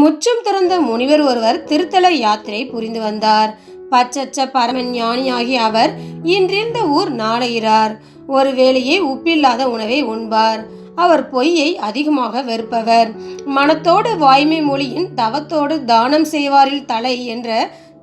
முற்றும் துறந்த முனிவர் ஒருவர் திருத்தல யாத்திரை புரிந்து வந்தார். பச்சச்ச பரம ஞானியாகிய அவர் இன்றிருந்த ஊர் நாளையிறார் ஒரு வேளையே உப்பில்லாத உணவை உண்பார். அவர் பொய்யை அதிகமாக வெறுப்பவர். மனத்தோடு வாய்மை மொழியின் தவத்தோடு தானம் செய்வாரில் தலை என்ற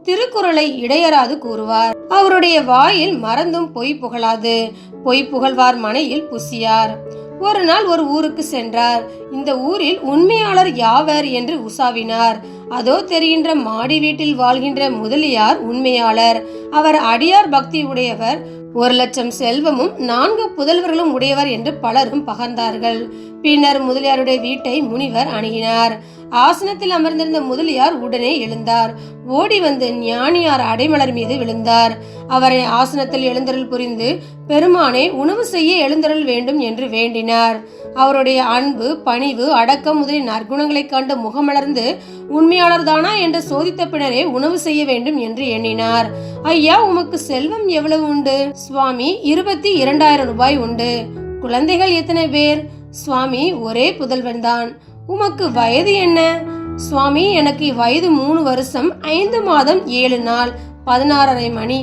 திருக்குறளை இடையராது கூறுவார். அவருடைய வாயில் மறந்தும் பொய் புகழாது. பொய் புகழ்வார் மனையில் புசியார். ஒரு நாள் ஒரு ஊருக்கு சென்றார். இந்த ஊரில் உண்மையாளர் யாவர் என்று உசாவினார். அதோ தெரிகின்ற மாடி வீட்டில் வாழ்கின்ற முதலியார் உண்மையாளர். அவர் அடியார் பக்தி உடையவர். ஒரு லட்சம் செல்வமும் நான்கு புதல்வர்களும் உடையவர் என்று பலரும் பகர்ந்தார்கள். பின்னர் முதலியாருடைய வீட்டை முனிவர் அணுகினார். ஆசனத்தில் அமர்ந்திருந்த முதலியார் உடனே எழுந்தார். ஓடி வந்து ஞானியார் அடைமலர் மீது விழுந்தார். அவரை ஆசனத்தில் எழுந்தருள் புரிந்து பெருமானே உணவு செய்ய எழுந்தருள் வேண்டும் என்று வேண்டினார். அவருடைய அன்பு பணிவு அடக்கம் முதலிய நற்குணங்களைக் கண்டு முகமலர்ந்து உண்மையாளர்தானா என்று சோதித்த பின்னரே உணவு செய்ய வேண்டும் என்று எண்ணினார். ஐயா உமக்கு செல்வம் எவ்வளவு உண்டு? சுவாமி இருபத்தி இரண்டாயிரம் ரூபாய் உண்டு. குழந்தைகள் எத்தனை பேர்? சுவாமி ஒரே புதல்வன் தான். உமக்கு வயது என்ன? சுவாமி எனக்கு வயது மூணு வருஷம் ஐந்து மாதம் ஏழு நாள் பதினாறரை மணி.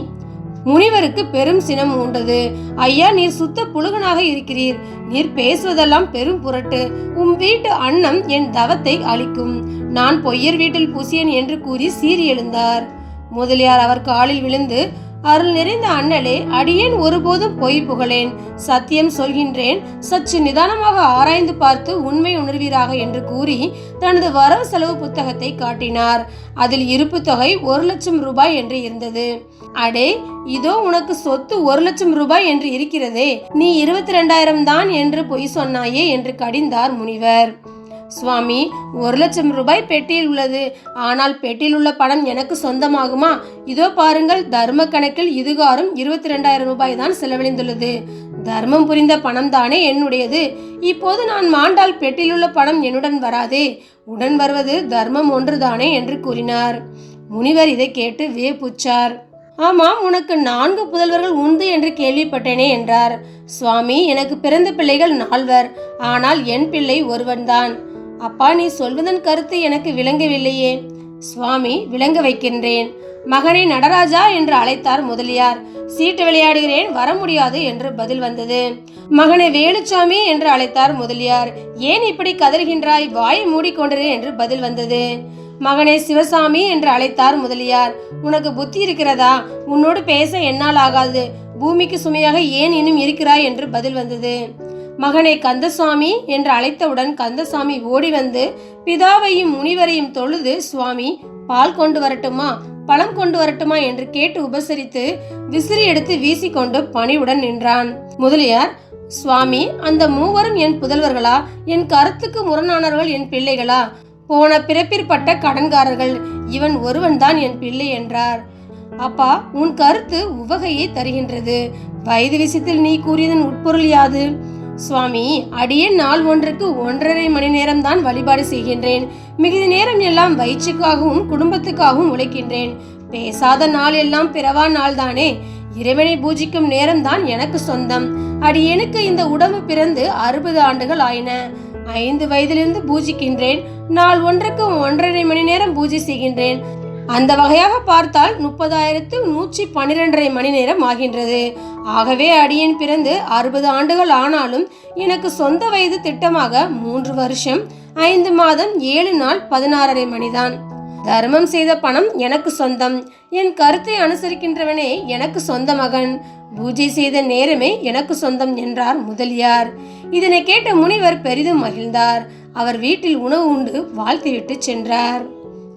முனிவருக்கு பெரும் சினம் உண்டது ஐயா நீர் சுத்த புழுகனாக இருக்கிறீர். நீர் பேசுவதெல்லாம் பெரும் புரட்டு. உம் வீட்டு அன்னம் என் தவத்தை அளிக்கும். நான் பொய்யர் வீட்டில் புசியன் என்று கூறி சீறி எழுந்தார். முதலியார் அவர் காலில் விழுந்து அருள் நிறைந்த அண்ணலே அடியேன் ஒருபோதும் பொய் புகழேன். சத்தியம் சொல்கின்றேன் சற்று நிதானமாக ஆராய்ந்து பார்த்து உண்மை உணர்வீராக என்று கூறி தனது வரவு செலவு புத்தகத்தை காட்டினார். அதில் இருப்பு தொகை ஒரு லட்சம் ரூபாய் என்று இருந்தது. அடே இதோ உனக்கு சொத்து ஒரு லட்சம் ரூபாய் என்று இருக்கிறதே நீ இருபத்தி ரெண்டாயிரம் தான் என்று பொய் சொன்னாயே என்று கடிந்தார் முனிவர். சுவாமி ஒரு லட்சம் ரூபாய் பெட்டியில் உள்ளது. ஆனால் பெட்டியில் உள்ள பணம் எனக்கு சொந்தமாகுமா? இதோ பாருங்கள் தர்ம கணக்கில் இதுகாரும் இருபத்தி ரெண்டாயிரம் ரூபாய் தான் செலவழிந்துள்ளது. தர்மம் புரிந்த பணம் தானே என்னுடையது? இப்போது நான் மாண்டால் பெட்டியிலுள்ள பணம் என்னுடன் வராதே? உடன் வருவது தர்மம் ஒன்றுதானே என்று கூறினார். முனிவர் இதை கேட்டு வியப்புச்சார் ஆமாம் உனக்கு நான்கு புதல்வர்கள் உண்டு என்று கேள்விப்பட்டேனே என்றார். சுவாமி எனக்கு பிறந்த பிள்ளைகள் நால்வர். ஆனால் என் பிள்ளை ஒருவன்தான். அப்பா நீ சொல்வதன் கருத்து எனக்கு விளங்கவில்லையே. சுவாமி விளங்க வைக்கின்றேன். மகனை நடராஜா என்று அழைத்தார் முதலியார். சீட்டு விளையாடுகிறேன் வர முடியாது என்று பதில் வந்தது. மகனை வேலுச்சாமி என்று அழைத்தார் முதலியார். ஏன் இப்படி கதறுகின்றாய்? வாயை மூடிக்கொண்டிரு என்று பதில் வந்தது. மகனை சிவசாமி என்று அழைத்தார் முதலியார். உனக்கு புத்தி இருக்கிறதா? உன்னோடு பேச என்னால் ஆகாது. பூமிக்கு சுமையாக ஏன் இன்னும் இருக்கிறாய்? என்று பதில் வந்தது. மகனை கந்தசுவாமி என்று அழைத்தவுடன் கந்தசாமி ஓடி வந்து பிதாவையும் முனிவரையும் தொழுது சுவாமி பால் கொண்டு வரட்டுமா? பழம் கொண்டு வரட்டுமா? என்று கேட்டு உபசரித்து விசிறி எடுத்து வீசிக்கொண்டு பணிவுடன் நின்றான். முதலியார் சுவாமி அந்த மூவரும் என் புதல்வர்களா? என் கருத்துக்கு முரணானவர்கள் என் பிள்ளைகளா? போன பிறப்பிற்பட்ட கடன்காரர்கள் இவன் ஒருவன்தான் என் பிள்ளை என்றார். அப்பா உன் கருத்து உவகையை தருகின்றது. வயது விஷயத்தில் நீ கூறியதன் உட்பொருள் யாது? சுவாமி அடியேன் நாள் ஒன்றுக்கு ஒன்றரை மணி நேரம் தான் வழிபாடு செய்கின்றேன். மிகுதி நேரம் எல்லாம் வயிற்றுக்காகவும் குடும்பத்துக்காகவும் உழைக்கின்றேன். பேசாத நாள் எல்லாம் பிறவா நாள் தானே இறைவனை பூஜிக்கும் நேரம்தான் எனக்கு சொந்தம். அடியேனுக்கு இந்த உடம்பு பிறந்து அறுபது ஆண்டுகள் ஆயின. ஐந்து வயதிலிருந்து பூஜிக்கின்றேன். நாள் ஒன்றுக்கு ஒன்றரை மணி நேரம் பூஜை செய்கின்றேன். அந்த வகையாக பார்த்தால் முப்பதாயிரத்து நூற்றி பன்னிரெண்டரை மணி நேரம் ஆகின்றது. ஆகவே அடியின் பிறந்து அறுபது ஆண்டுகள் ஆனாலும் எனக்கு சொந்த வயது திட்டமாக மூன்று வருஷம் ஐந்து மாதம் ஏழு நாள் பதினாறரை மணிதான். தர்மம் செய்த பணம் எனக்கு சொந்தம். என் கருத்தை அனுசரிக்கின்றவனே எனக்கு சொந்த மகன். பூஜை செய்த நேரமே எனக்கு சொந்தம் என்றார் முதலியார். இதனை கேட்ட முனிவர் பெரிதும் மகிழ்ந்தார். அவர் வீட்டில் உணவு உண்டு வாழ்த்திவிட்டு சென்றார்.